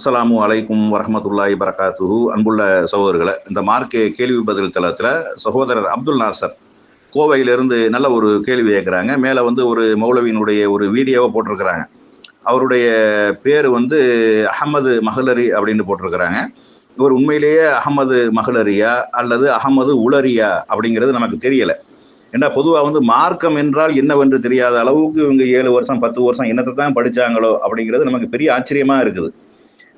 அஸ்லாமு அலைக்கும் வரமத்துல்லாய் வரகாத்துஹு அன்புள்ள சகோதரர்களை இந்த மார்க்கே கேள்வி பதில் தளத்தில் சகோதரர் அப்துல் நாசர் கோவையிலிருந்து நல்ல ஒரு கேள்வி கேட்குறாங்க. மேலே வந்து ஒரு மௌலவியினுடைய ஒரு வீடியோவை போட்டிருக்கிறாங்க. அவருடைய பேர் வந்து அகமது மகளரி அப்படின்னு போட்டிருக்கிறாங்க. இவர் உண்மையிலேயே அகமது மகளரியா அல்லது அகமது உளரியா அப்படிங்கிறது நமக்கு தெரியலை. ஏன்னா பொதுவாக வந்து மார்க்கம் என்றால் என்னவென்று தெரியாத அளவுக்கு இவங்க ஏழு வருஷம் பத்து வருஷம் என்னத்தை தான் படித்தாங்களோ அப்படிங்கிறது நமக்கு பெரிய ஆச்சரியமாக இருக்குது.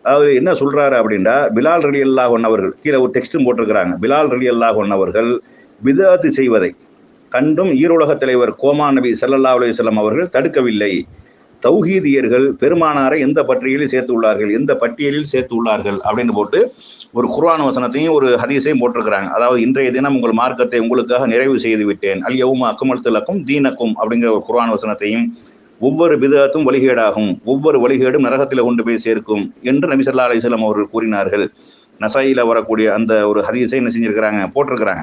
அதாவது என்ன சொல்றாரு அப்படின்னா பிலால் ரலி அல்லாஹ் அவர்கள் கீழே ஒரு டெக்ஸ்டும் போட்டிருக்கிறாங்க. பிலால் ரலி அல்லாஹ் அவர்கள் விதாத்து செய்வதை கண்டும் ஈரோலக தலைவர் கோமா நபி சல்லல்லா அலுவலம் அவர்கள் தடுக்கவில்லை. தௌஹீதியர்கள் பெருமானாரை எந்த பட்டியலில் சேர்த்து உள்ளார்கள் எந்த பட்டியலில் சேர்த்து உள்ளார்கள் அப்படின்னு போட்டு ஒரு குர்ஆன் வசனத்தையும் ஒரு ஹதீஸையும் போட்டிருக்கிறாங்க. அதாவது இன்றைய தினம் உங்கள் மார்க்கத்தை உங்களுக்காக நிறைவு செய்து விட்டேன். அல் யவுமா அக்கமல்துலக்கும் தீனக்கும் அப்படிங்கிற ஒரு குர்ஆன் வசனத்தையும் ஒவ்வொரு விதத்தும் வழிகேடாகும். ஒவ்வொரு வழிகேடும் நரகத்தில் கொண்டு போய் சேர்க்கும் என்று நபி சல்லா அலிஸ்லாம் அவர்கள் கூறினார்கள். நசாயில வரக்கூடிய அந்த ஒரு ஹதீஸை என்ன செஞ்சுருக்கிறாங்க? போட்டிருக்கிறாங்க.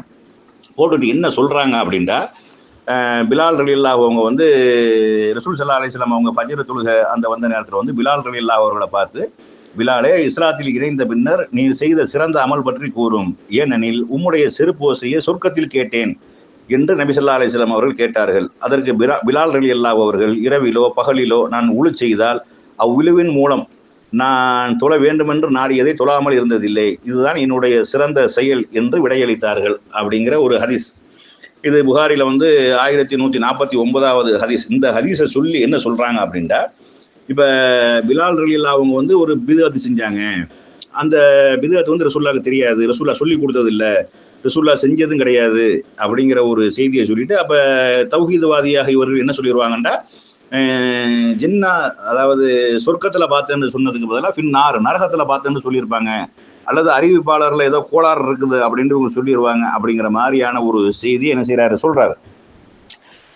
போட்டுட்டு என்ன சொல்கிறாங்க அப்படின்டா பிலால் ரலில்லா அவங்க வந்து ரசூல் சல்லா அலிஸ்லாம் அவங்க பஜ்ர தொழுக அந்த வந்த நேரத்தில் வந்து பிலால் ரலில்லா அவர்களை பார்த்து பிலாலே இஸ்லாத்தில் இணைந்த பின்னர் நீ செய்த சிறந்த அமல் பற்றி கூறும். ஏனெனில் உம்முடைய செருப்போசையை சொர்க்கத்தில் கேட்டேன். என்று நபிசல்லா அலிஸ்லாம் அவர்கள் கேட்டார்கள். அதற்கு பிலா- பிலால் அலி அல்லாஹ் அவர்கள் இரவிலோ பகலிலோ நான் உழு செய்தால் அவ்விழுவின் மூலம் நான் தொழ வேண்டுமென்று நாடியதை தொழாமல் இருந்ததில்லை. இதுதான் என்னுடைய சிறந்த செயல் என்று விடையளித்தார்கள் அப்படிங்கிற ஒரு ஹதீஸ். இது புகாரில வந்து ஆயிரத்தி நூற்றி நாற்பத்தி ஒன்பதாவது ஹதீஸ். இந்த ஹதீஸை சொல்லி என்ன சொல்கிறாங்க அப்படின்ட்டா இப்போ பிலால் ரலி அவங்க வந்து ஒரு பிதுகத்து செஞ்சாங்க. அந்த பிதுகத்து வந்து ரசூல்லாவுக்கு தெரியாது. ரசூல்லா சொல்லி கொடுத்தது ரசூல்லா செஞ்சதும் கிடையாது அப்படிங்கிற ஒரு செய்தியை சொல்லிட்டு அப்ப தௌஹீதவாதியாக இவர்கள் என்ன சொல்லிடுவாங்கன்னா ஜின்னா அதாவது சொர்க்கத்துல பார்த்தேன்னு சொன்னதுக்கு பதிலாக பின்னார் நரகத்துல பார்த்தேன்னு சொல்லியிருப்பாங்க. அல்லது அறிவிப்பாளர்ல ஏதோ கோளாறு இருக்குது அப்படின்ட்டு இவங்க சொல்லிடுவாங்க அப்படிங்கிற மாதிரியான ஒரு செய்தி என்ன செய்யறாரு சொல்றாரு.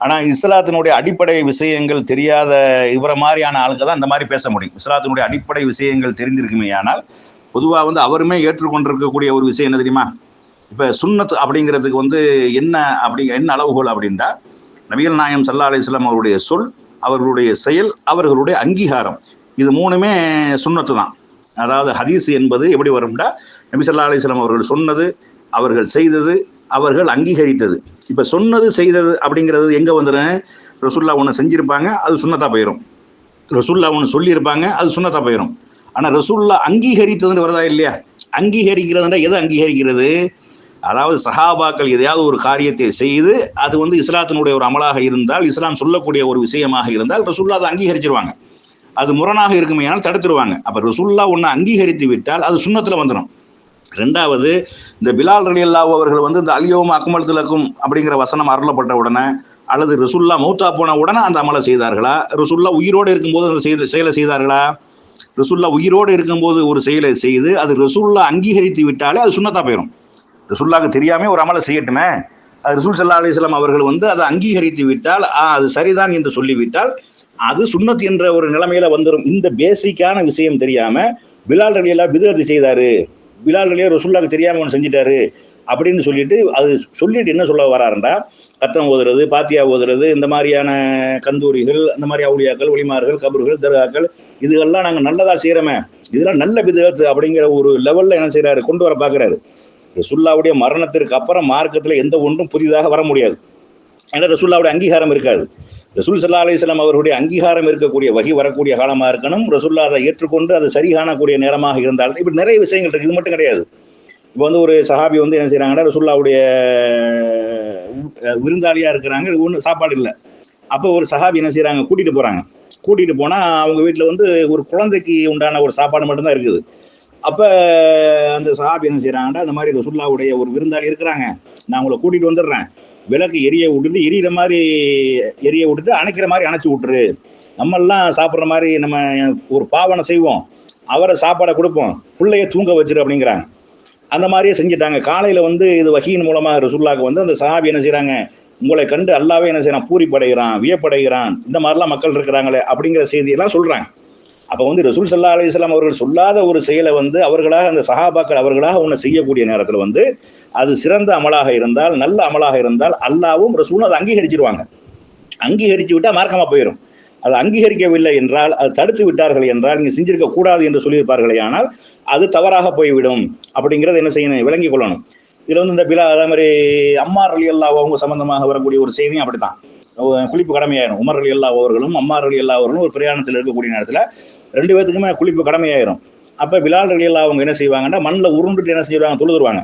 ஆனால் இஸ்லாத்தினுடைய அடிப்படை விஷயங்கள் தெரியாத இவரை மாதிரியான ஆளுங்க தான் இந்த மாதிரி பேச முடியும். இஸ்லாத்தினுடைய அடிப்படை விஷயங்கள் தெரிந்திருக்குமே ஆனால் பொதுவாக வந்து அவருமே ஏற்றுக்கொண்டிருக்கக்கூடிய ஒரு விஷயம் என்ன தெரியுமா? இப்போ சுன்னத் அப்படிங்கிறதுக்கு வந்து என்ன அப்படி என்ன அளவுகோல் அப்படின்றா? நபிகள் நாயம் சல்லா அலிஸ்லாம் அவருடைய சொல் அவர்களுடைய செயல் அவர்களுடைய அங்கீகாரம். இது மூணுமே சுண்ணத்து தான். அதாவது ஹதீஸ் என்பது எப்படி வரும்னா நபி சல்லா அலிஸ்லாம் அவர்கள் சொன்னது அவர்கள் செய்தது அவர்கள் அங்கீகரித்தது. இப்போ சொன்னது செய்தது அப்படிங்கிறது எங்கே வந்துடும் ரசுல்லா ஒன்று செஞ்சுருப்பாங்க அது சுண்ணத்தாக போயிடும் ரசுல்லா ஒன்று சொல்லியிருப்பாங்க அது சுண்ணத்தாக போயிடும் ஆனால் ரசுல்லா அங்கீகரித்ததுன்னு வருதா இல்லையா? அங்கீகரிக்கிறதுனா எதை அங்கீகரிக்கிறது? அதாவது சஹாபாக்கள் எதையாவது ஒரு காரியத்தை செய்து அது வந்து இஸ்லாத்தினுடைய ஒரு அமலாக இருந்தால் இஸ்லாம் சொல்லக்கூடிய ஒரு விஷயமாக இருந்தால் ரசுல்லா அதை அங்கீகரிச்சிருவாங்க. அது முரணாக இருக்குமே ஆனால் தடுத்துருவாங்க. அப்போ ரசுல்லா ஒன்று அங்கீகரித்து விட்டால் அது சுண்ணத்தில் வந்துடும் ரெண்டாவது இந்த பிலால் ரலி அல்லா அவர்கள் வந்து இந்த அலியோம் அக்மல் திலக்கும் அப்படிங்கிற வசனம் அருளப்பட்ட உடனே அல்லது ரசுல்லா மௌத்தா போன உடனே அந்த அமலை செய்தார்களா? ரசுல்லா உயிரோடு இருக்கும்போது அந்த செய்த செயலை செய்தார்களா? ரசுல்லா உயிரோடு இருக்கும்போது ஒரு செயலை செய்து அது ரசுல்லா அங்கீகரித்து விட்டாலே அது சுண்ணத்தா போயிடும் ரசுல்லாக்கு தெரியாமல் ஒரு அமலை செய்யட்டுமே? அது ரசூல் சல்லா அலிஸ்லாம் அவர்கள் வந்து அதை அங்கீகரித்து விட்டால் அது சரிதான் என்று சொல்லிவிட்டால் அது சுண்ணத் என்ற ஒரு நிலைமையில வந்துடும் இந்த பேசிக்கான விஷயம் தெரியாம பிலால் ரலியெல்லாம் பிதத்து செய்தாரு. பிலால் ரலியா ரசுல்லாக்கு தெரியாம ஒன்று செஞ்சிட்டாரு. அப்படின்னு சொல்லிட்டு அது சொல்லிட்டு என்ன சொல்ல வராருண்டா கத்தம் ஓதுறது பாத்தியா ஓதுறது இந்த மாதிரியான கந்தூரிகள் இந்த மாதிரி அவுளியாக்கள் ஒளிமார்கள் கபர்கள் தர்காக்கள் இதுகள்லாம் நாங்கள் நல்லதாக செய்கிறோமே இதெல்லாம் நல்ல பிதத்து அப்படிங்கிற ஒரு லெவலில் என்ன செய்கிறாரு கொண்டு வர பார்க்குறாரு ரசுல்லாவுடைய மரணத்திற்கு அப்புறம் மார்க்கத்தில் எந்த ஒன்றும் புதிதாக வர முடியாது. ஏன்னா ரசுல்லாவுடைய அங்கீகாரம் இருக்காது. ரசூல் சல்லா அலிஸ்லாம் அவர்களுடைய அங்கீகாரம் இருக்கக்கூடிய வகி வரக்கூடிய காலமாக இருக்கணும். ரசுல்லா அதை ஏற்றுக்கொண்டு அது சரி காணக்கூடிய நேரமாக இருந்தால் இப்படி நிறைய விஷயங்கள் இருக்குது இது மட்டும் கிடையாது. இப்போ வந்து ஒரு சஹாபி வந்து என்ன செய்கிறாங்கன்னா ரசுல்லாவுடைய விருந்தாளியாக இருக்கிறாங்க. ஒன்றும் சாப்பாடு இல்லை. அப்போ ஒரு சஹாபி என்ன செய்கிறாங்க கூட்டிகிட்டு போகிறாங்க கூட்டிகிட்டு போனால் அவங்க வீட்டில் வந்து ஒரு குழந்தைக்கு உண்டான ஒரு சாப்பாடு மட்டும்தான் இருக்குது. அப்போ அந்த சஹாபி என்ன செய்கிறாங்கன்னா அந்த மாதிரி ரசுல்லாவுடைய ஒரு விருந்தாளி இருக்கிறாங்க. நான் உங்களை கூட்டிகிட்டு வந்துடுறேன். விளக்கு எரிய விட்டுட்டு எரியிற மாதிரி எரிய விட்டுட்டு அணைக்கிற மாதிரி அணைச்சி விட்டுரு. நம்மெல்லாம் சாப்பிட்ற மாதிரி நம்ம ஒரு பாவனை செய்வோம். அவரை சாப்பாடை கொடுப்போம். பிள்ளைய தூங்க வச்சிரு அப்படிங்கிறாங்க. அந்த மாதிரியே செஞ்சுட்டாங்க. காலையில் வந்து இது வகியின் மூலமாக ரசுல்லாவுக்கு வந்து அந்த சஹாபி என்ன செய்கிறாங்க உங்களை கண்டு அல்லாவே என்ன செய்யறான் பூரிப்படைகிறான் வியப்படைகிறான். இந்த மாதிரிலாம் மக்கள் இருக்கிறாங்களே அப்படிங்கிற செய்தியெல்லாம் சொல்கிறாங்க அப்போ வந்து ரசூல் சல்லா அலிஸ்லாம் அவர்கள் சொல்லாத ஒரு செயலை வந்து அவர்களாக அந்த சஹாபாக்கள் அவர்களாக ஒன்று செய்யக்கூடிய நேரத்தில் வந்து அது சிறந்த அமலாக இருந்தால் நல்ல அமலாக இருந்தால் அல்லாவும் ரசூலும் அதை அங்கீகரிச்சிருவாங்க. அங்கீகரிச்சு விட்டால் மார்க்கமாக போயிடும் அது அங்கீகரிக்கவில்லை என்றால் அது தடுத்து விட்டார்கள் என்றால் நீங்கள் செஞ்சிருக்க கூடாது என்று சொல்லியிருப்பார்களே ஆனால் அது தவறாக போய்விடும் அப்படிங்கிறத என்ன செய்யணும்? விளங்கிக் கொள்ளணும். இதில் வந்து இந்த பிலா அதே மாதிரி அம்மா அலி அல்லா அவங்க சம்பந்தமாக வரக்கூடிய ஒரு செய்தியும் அப்படித்தான். தான் குளிப்பு கடமையாயிரும். உமர் அலி அல்லா அவர்களும் அம்மார் அலி அல்லா அவர்களும் ஒரு பிரயாணத்தில் இருக்கக்கூடிய நேரத்தில் ரெண்டு பேத்துக்குமே குளிப்பு கடமையாயிரும். அப்போ பிலால் அலி அல்லா அவங்க என்ன செய்வாங்கன்னா மண்ணில் உருண்டுட்டு என்ன செய்வாங்க? தொழுதுருவாங்க.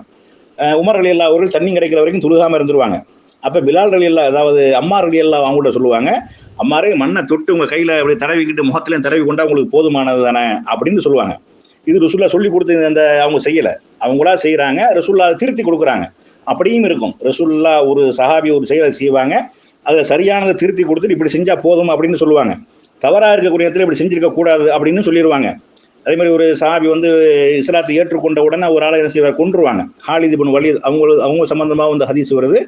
அஹ் உமர் அலி அல்லா அவர்கள் தண்ணி கிடைக்கிற வரைக்கும் தொழுகாமல் இருந்துருவாங்க. அப்போ பிலால் அலி அல்லா அதாவது அம்மார் அலி அல்லா அவங்கள்ட்ட சொல்லுவாங்க அம்மாரே மண்ணை தொட்டு உங்கள் கையில் அப்படி தடவிக்கிட்டு முகத்திலையும் தடவி கொண்டா உங்களுக்கு போதுமானது தானே? அப்படின்னு சொல்லுவாங்க. இது ரசுல்லா சொல்லி கொடுத்து அந்த அவங்க செய்யலை. அவங்களா செய்கிறாங்க ரசுல்லா திருத்தி கொடுக்குறாங்க. அப்படியும் இருக்கும். ரசுல்லா ஒரு சஹாபி ஒரு செயலை செய்வாங்க. அதை சரியானதை திருத்தி கொடுத்துட்டு இப்படி செஞ்சா போதும் அப்படின்னு சொல்லுவாங்க. தவறாக இருக்கக்கூடிய இடத்துல இப்படி செஞ்சிருக்க கூடாது அப்படின்னு சொல்லிடுவாங்க அதே மாதிரி ஒரு சாபி வந்து இஸ்லாத்தை ஏற்றுக்கொண்ட உடனே ஒரு ஆளை என்ன செய்வார்? கொன்றுவாங்க. ஹாலிது பண்ணு வலி அவங்க அவங்க சம்மந்தமாக வந்து ஹதீஸ் வருது.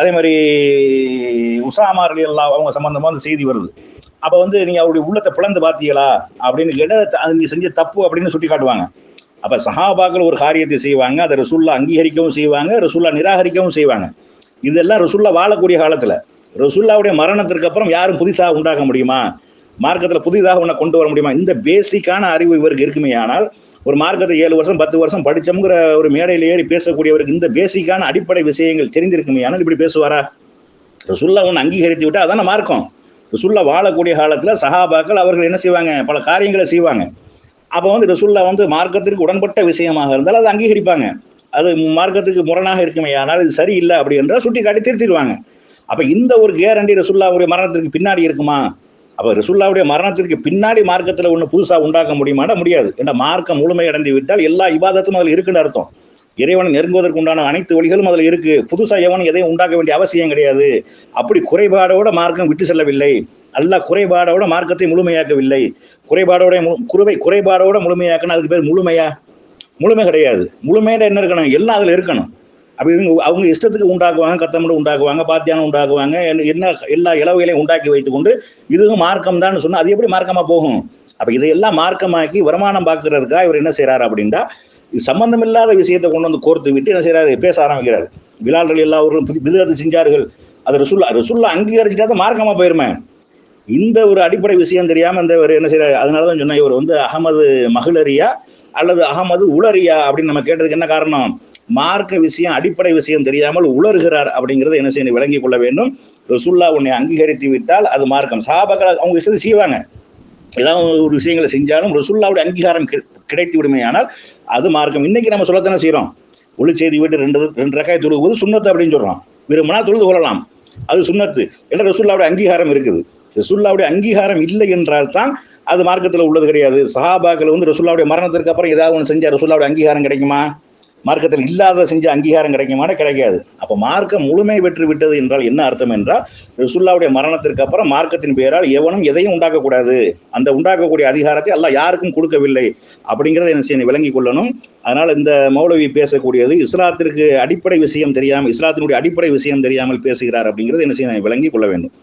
அதே மாதிரி உசாமா அலி அல்லாஹ் அவங்க சம்மந்தமாக அந்த செய்தி வருது. அப்போ வந்து நீங்கள் அவருடைய உள்ளத்தை பிளந்து பார்த்தீங்களா? அப்படின்னு கேட்டால் அது நீங்கள் செஞ்ச தப்பு அப்படின்னு சுட்டி காட்டுவாங்க. அப்போ சஹாபாக்கள் ஒரு காரியத்தை செய்வாங்க. அதை ரசுல்லா அங்கீகரிக்கவும் செய்வாங்க. ரசுல்லா நிராகரிக்கவும் செய்வாங்க. இதெல்லாம் ரசுல்லா வாழக்கூடிய காலத்தில். ரசுல்லாவுடைய மரணத்திற்கு அப்புறம் யாரும் புதிதாக உண்டாக முடியுமா? மார்க்கத்தில் புதிதாக உன்னை கொண்டு வர முடியுமா? இந்த பேசிக்கான அறிவு இவருக்கு இருக்குமே ஆனால் ஒரு மார்க்கத்தை ஏழு வருஷம் பத்து வருஷம் படித்தோங்கிற ஒரு மேடையில் ஏறி பேசக்கூடியவருக்கு இந்த பேசிக்கான அடிப்படை விஷயங்கள் தெரிந்திருக்குமே ஆனால் இப்படி பேசுவாரா? ரசுல்லா ஒன்று அங்கீகரித்து விட்டால் அதான மார்க்கம். ரசுல்லா வாழக்கூடிய காலத்தில் சஹாபாக்கள் அவர்கள் என்ன செய்வாங்க? பல காரியங்களை செய்வாங்க. அப்போ வந்து ரசுல்லா வந்து மார்க்கத்திற்கு உடன்பட்ட விஷயமாக இருந்தால் அதை அங்கீகரிப்பாங்க. அது மார்க்கத்துக்கு முரணாக இருக்குமே ஆனால் இது சரியில்லை அப்படி என்றால் சுட்டி காட்டி திருத்திடுவாங்க. அப்ப இந்த ஒரு கேரண்டி ரசுல்லாவுடைய மரணத்திற்கு பின்னாடி இருக்குமா? அப்ப ரசுல்லாவுடைய மரணத்திற்கு பின்னாடி மார்க்கத்துல ஒன்று புதுசா உண்டாக்க முடியுமாட முடியாது. ஏன்னா மார்க்கம் முழுமை அடைந்து விட்டால் எல்லா இபாதத்தும் அதில் இருக்குன்னு அர்த்தம். இறைவனை நெருங்குவதற்கு உண்டான அனைத்து வழிகளும் அதில் இருக்கு. புதுசாக எவனும் எதையும் உண்டாக்க வேண்டிய அவசியம் கிடையாது. அப்படி குறைபாடோட மார்க்கம் விட்டு செல்லவில்லை. அல்ல குறைபாடோட மார்க்கத்தை முழுமையாக்கவில்லை. குறைபாடோட குறைவை குறைபாடோட முழுமையாக்கணும். அதுக்கு பேர் முழுமையா? முழுமை கிடையாது. முழுமையில என்ன இருக்கணும்? எல்லாம் அதில் இருக்கணும். அப்படி இவங்க அவங்க இஷ்டத்துக்கு உண்டாக்குவாங்க கத்தமிடு உண்டாக்குவாங்க பாத்தியானம் உண்டாக்குவாங்க என்ன- என்ன எல்லா இளவைகளையும் உண்டாக்கி வைத்துக்கொண்டு இதுவும் மார்க்கம் தான் சொன்னால் அது எப்படி மார்க்கமா போகும்? அப்ப இதையெல்லாம் மார்க்கமாக்கி வருமானம் பார்க்கறதுக்காக இவர் என்ன செய்கிறாரு அப்படின்னா சம்பந்தம் இல்லாத விஷயத்தை கொண்டு வந்து கோர்த்து விட்டு என்ன செய்றாரு? பேச ஆரம்பிக்கிறார். விழாள்கள் எல்லா அவர்களும் விதத்தை செஞ்சார்கள். அது ரசுல்லா ரசுல்லா அங்கீகரிச்சுட்டா தான் மார்க்கமா போயிருமே. இந்த ஒரு அடிப்படை விஷயம் தெரியாம இந்த ஒரு என்ன செய்யறாரு அதனாலதான் சொன்னேன் இவர் வந்து அகமது மகளரியா அல்லது அகமது உளரியா அப்படின்னு நம்ம கேட்டதுக்கு என்ன காரணம்? மார்க்க விஷயம் அடிப்படை விஷயம் தெரியாமல் உளறுகிறார் அப்படிங்கிறத என்ன செய்யணும் விளங்கிக் கொள்ள வேண்டும். ரசுல்லா உன்னை அங்கீகரித்து விட்டால் அது மார்க்கம். சாபாக்கள் அவங்க விஷயத்தை செய்வாங்க. ஏதாவது ஒரு விஷயங்களை செஞ்சாலும் ரசுல்லாவுடைய அங்கீகாரம் கிடைத்து கிடைத்து ஆனால் அது மார்க்கம். இன்னைக்கு நம்ம சொல்லத்தானே செய்கிறோம் ஒளி செய்தி விட்டு ரெண்டு ரெண்டு ரக்காய் தொழுவது சுண்ணத்து அப்படின்னு சொல்கிறோம் விரும்பினா தொழுது கொள்ளலாம். அது சுண்ணத்து. ஏன்னா ரசுல்லாவுடைய அங்கீகாரம் இருக்குது. ரசுல்லாவுடைய அங்கீகாரம் இல்லை என்றால் தான் அது மார்க்கத்தில் உள்ளது கிடையாது. சஹாபாக்கள் வந்து ரசுல்லாவுடைய மரணத்திற்கு அப்புறம் ஏதாவது ஒன்று செஞ்சால் ரசுல்லாவுடைய அங்கீகாரம் கிடைக்குமா? மார்க்கத்தில் இல்லாத செஞ்ச அங்கீகாரம் கிடைக்குமான கிடைக்காது. அப்போ மார்க்கம் முழுமை பெற்று விட்டது என்றால் என்ன அர்த்தம் என்றால் ரிசுல்லாவுடைய மரணத்திற்கு அப்புறம் மார்க்கத்தின் பெயரால் எவனும் எதையும் உண்டாக்கக்கூடாது அந்த உண்டாக்கக்கூடிய அதிகாரத்தை எல்லாம் யாருக்கும் கொடுக்கவில்லை அப்படிங்கிறத என்ன செய்யணும் விளங்கிக் கொள்ளணும். அதனால் இந்த மௌலவி பேசக்கூடியது இஸ்லாத்திற்கு அடிப்படை விஷயம் தெரியாமல் இஸ்லாத்தினுடைய அடிப்படை விஷயம் தெரியாமல் பேசுகிறார் அப்படிங்கிறது என்ன செய்ய விளங்கிக் கொள்ள வேண்டும்.